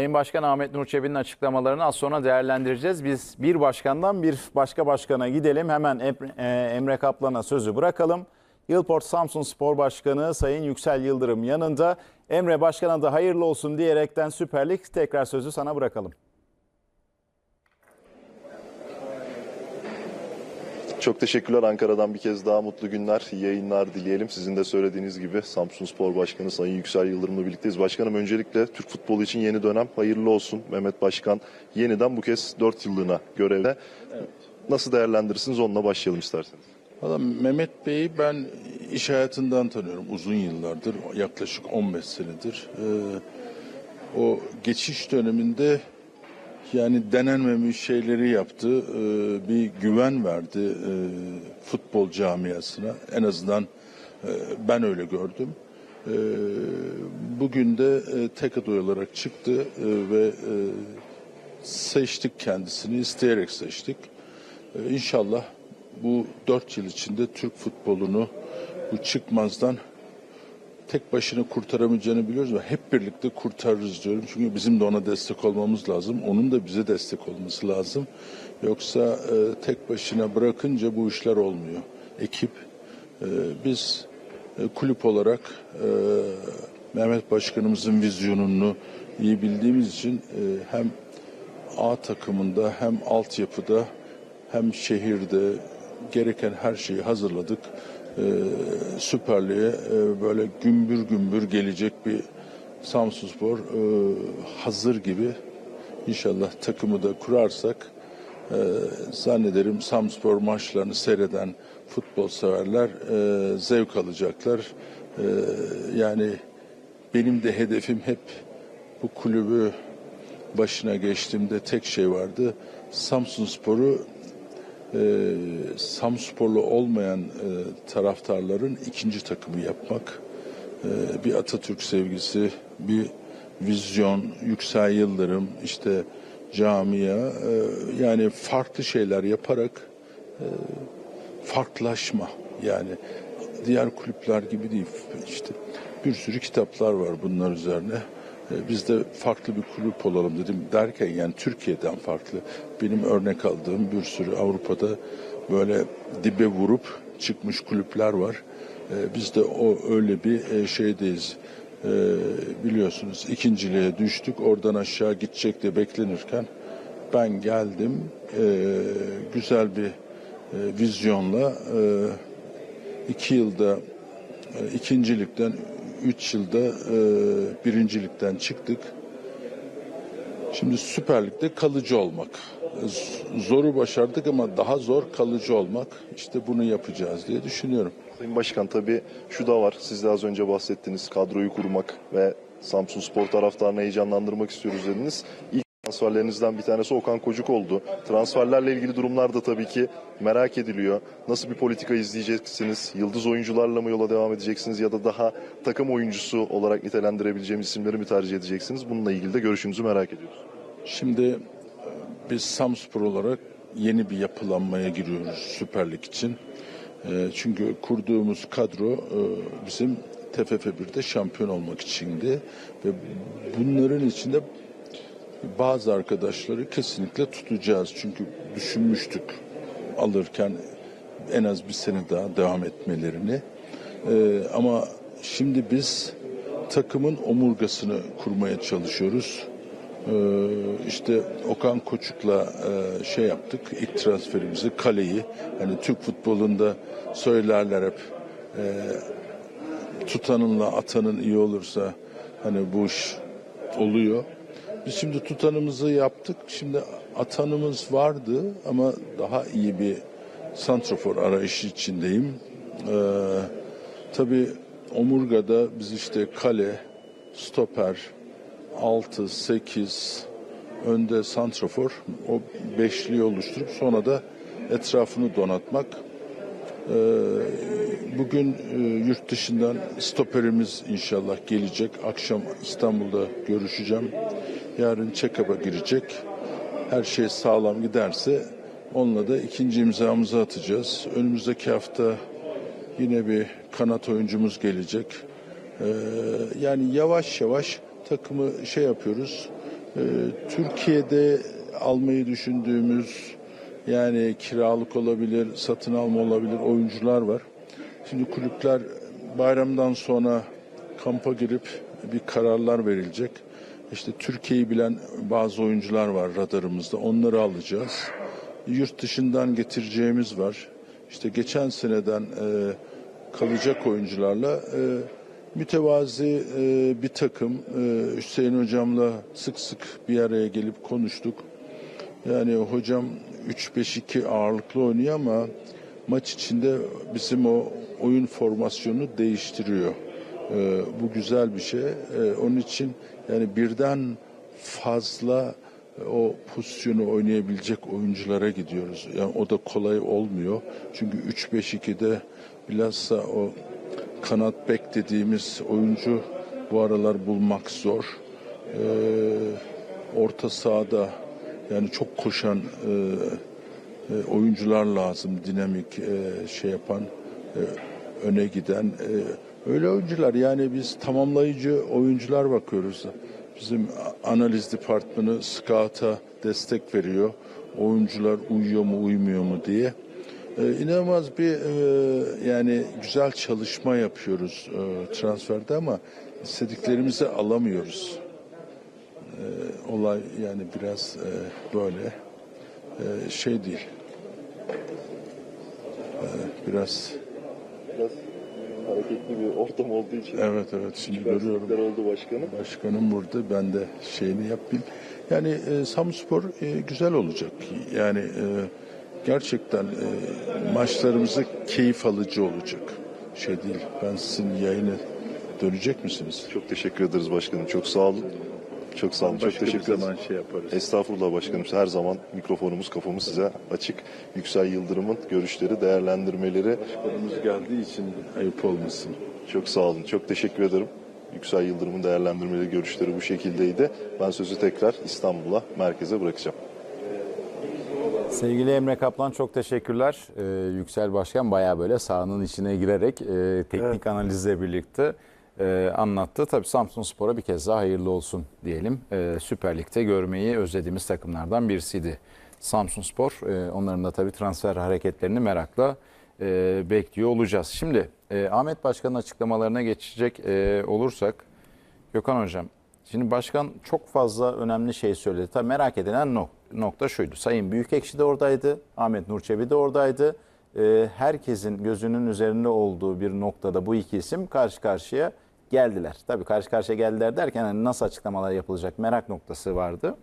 Sayın Başkan Ahmet Nur Çebi'nin açıklamalarını az sonra değerlendireceğiz. Biz bir başkandan bir başka başkana gidelim. Hemen Em- e, Emre Kaplan'a sözü bırakalım. Yılport Samsun Spor Başkanı Sayın Yüksel Yıldırım yanında. Emre Başkan'a da hayırlı olsun diyerekten Süper Lig tekrar sözü sana bırakalım. Çok teşekkürler Ankara'dan bir kez daha mutlu günler, yayınlar dileyelim. Sizin de söylediğiniz gibi Samsun Spor Başkanı Sayın Yüksel Yıldırım'la birlikteyiz. Başkanım öncelikle Türk futbolu için yeni dönem hayırlı olsun. Mehmet Başkan yeniden bu kez 4 yıllığına görevde. Nasıl değerlendirirsiniz onunla başlayalım isterseniz. Valla Mehmet Bey'i ben iş hayatından tanıyorum uzun yıllardır, yaklaşık 15 senedir. Ee, o geçiş döneminde yani denenmemiş şeyleri yaptı, ee, bir güven verdi ee, futbol camiasına. En azından e, ben öyle gördüm. Ee, bugün de e, tek aday olarak çıktı e, ve e, seçtik kendisini, isteyerek seçtik. Ee, İnşallah bu dört yıl içinde Türk futbolunu bu çıkmazdan tek başına kurtaramayacağını biliyoruz ve hep birlikte kurtarırız diyorum. Çünkü bizim de ona destek olmamız lazım. Onun da bize destek olması lazım. Yoksa e, tek başına bırakınca bu işler olmuyor. Ekip, e, biz e, kulüp olarak e, Mehmet Başkanımızın vizyonunu iyi bildiğimiz için e, hem A takımında hem altyapıda hem şehirde gereken her şeyi hazırladık. Ee, Süper Lig'e e, böyle gümbür gümbür gelecek bir Samsunspor e, hazır gibi. İnşallah takımı da kurarsak e, zannederim Samspor maçlarını seyreden futbol severler e, zevk alacaklar. E, yani benim de hedefim hep bu kulübü başına geçtiğimde tek şey vardı. Samsun Spor'u e, Samsporlu olmayan e, taraftarların ikinci takımı yapmak. E, bir Atatürk sevgisi, bir vizyon, Yüksel Yıldırım, işte camia, e, yani farklı şeyler yaparak e, farklılaşma yani diğer kulüpler gibi değil işte bir sürü kitaplar var bunlar üzerine biz de farklı bir kulüp olalım dedim derken yani Türkiye'den farklı. Benim örnek aldığım bir sürü Avrupa'da böyle dibe vurup çıkmış kulüpler var. E, biz de o öyle bir e, şeydeyiz. E, biliyorsunuz ikinciliğe düştük oradan aşağı gidecek diye beklenirken ben geldim. E, güzel bir e, vizyonla e, iki yılda e, ikincilikten üç yılda e, birincilikten çıktık. Şimdi Süper Lig'de kalıcı olmak. E, Zoru başardık ama daha zor kalıcı olmak. İşte bunu yapacağız diye düşünüyorum. Sayın Başkan tabii şu da var. Siz de az önce bahsettiniz. Kadroyu kurmak ve Samsun Spor taraftarını heyecanlandırmak istiyoruz dediniz. İlk transferlerinizden bir tanesi Okan Kocuk oldu. Transferlerle ilgili durumlar da tabii ki merak ediliyor. Nasıl bir politika izleyeceksiniz? Yıldız oyuncularla mı yola devam edeceksiniz ya da daha takım oyuncusu olarak nitelendirebileceğimiz isimleri mi tercih edeceksiniz? Bununla ilgili de görüşünüzü merak ediyoruz. Şimdi e, biz Samspor olarak yeni bir yapılanmaya giriyoruz Süper Lig için. E, Çünkü kurduğumuz kadro e, bizim TFF 1'de şampiyon olmak içindi ve bunların içinde bazı arkadaşları kesinlikle tutacağız. Çünkü düşünmüştük alırken en az bir sene daha devam etmelerini. Ee, ama şimdi biz takımın omurgasını kurmaya çalışıyoruz. Ee, işte Okan Koçuk'la e, şey yaptık ilk transferimizi kaleyi hani Türk futbolunda söylerler hep e, tutanınla atanın iyi olursa hani bu iş oluyor. Biz şimdi tutanımızı yaptık. Şimdi atanımız vardı ama daha iyi bir santrafor arayışı içindeyim. Ee, tabii omurgada biz işte kale, stoper, 6, 8, önde santrafor o beşliği oluşturup sonra da etrafını donatmak. Ee, Bugün e, yurt dışından stoperimiz inşallah gelecek. Akşam İstanbul'da görüşeceğim. Yarın check-up'a girecek. Her şey sağlam giderse onunla da ikinci imzamızı atacağız. Önümüzdeki hafta yine bir kanat oyuncumuz gelecek. Ee, yani yavaş yavaş takımı şey yapıyoruz. Ee, Türkiye'de almayı düşündüğümüz yani kiralık olabilir, satın alma olabilir oyuncular var. Şimdi kulüpler bayramdan sonra kampa girip bir kararlar verilecek. İşte Türkiye'yi bilen bazı oyuncular var radarımızda. Onları alacağız. Yurt dışından getireceğimiz var. İşte geçen seneden e, kalacak oyuncularla e, mütevazi e, bir takım e, Hüseyin hocamla sık sık bir araya gelip konuştuk. Yani hocam 3-5-2 ağırlıklı oynuyor ama maç içinde bizim o oyun formasyonu değiştiriyor. Ee, bu güzel bir şey. Ee, onun için yani birden fazla e, o pozisyonu oynayabilecek oyunculara gidiyoruz. Yani o da kolay olmuyor. Çünkü 3-5-2'de bilhassa o kanat bek dediğimiz oyuncu bu aralar bulmak zor. Ee, orta sahada yani çok koşan e, e, oyuncular lazım, dinamik e, şey yapan, e, öne giden e, öyle oyuncular. Yani biz tamamlayıcı oyuncular bakıyoruz. Bizim analiz departmanı scout'a destek veriyor. Oyuncular uyuyor mu uymuyor mu diye. E, inanılmaz bir e, yani güzel çalışma yapıyoruz e, transferde ama istediklerimizi alamıyoruz olay yani biraz e, böyle e, şey değil. E, biraz Biraz hareketli bir ortam olduğu için. evet evet şimdi görüyorum. Oldu başkanım. Başkanım burada ben de şeyini yapayım. Yani e, Samspor e, güzel olacak. Yani e, gerçekten e, maçlarımızı keyif alıcı olacak. Şey değil. Ben sizin yayını dönecek misiniz? Çok teşekkür ederiz başkanım. Çok sağ olun. Çok sağ olun. Çok Başka teşekkür ederiz. zaman şey yaparız. Estağfurullah başkanım. Her zaman mikrofonumuz, kafamız size açık. Yüksel Yıldırım'ın görüşleri, değerlendirmeleri Başkanımız geldiği için ayıp olmasın. çok sağ olun. Çok teşekkür ederim. Yüksel Yıldırım'ın değerlendirmeleri, görüşleri bu şekildeydi. Ben sözü tekrar İstanbul'a, merkeze bırakacağım. Sevgili Emre Kaplan çok teşekkürler. Ee, Yüksel Başkan bayağı böyle sahanın içine girerek e, teknik analizle birlikte e, anlattı. Tabii Samsun Spor'a bir kez daha hayırlı olsun diyelim. E, Süper Lig'de görmeyi özlediğimiz takımlardan birisiydi. Samsun Spor. E, onların da tabii transfer hareketlerini merakla e, bekliyor olacağız. Şimdi e, Ahmet Başkan'ın açıklamalarına geçecek e, olursak Gökhan Hocam, şimdi başkan çok fazla önemli şey söyledi. Tabii merak edilen nok- nokta şuydu. Sayın Büyükekşi de oradaydı, Ahmet Nurçebi de oradaydı. Ee, herkesin gözünün üzerinde olduğu bir noktada bu iki isim karşı karşıya geldiler. Tabii karşı karşıya geldiler derken hani nasıl açıklamalar yapılacak merak noktası vardı.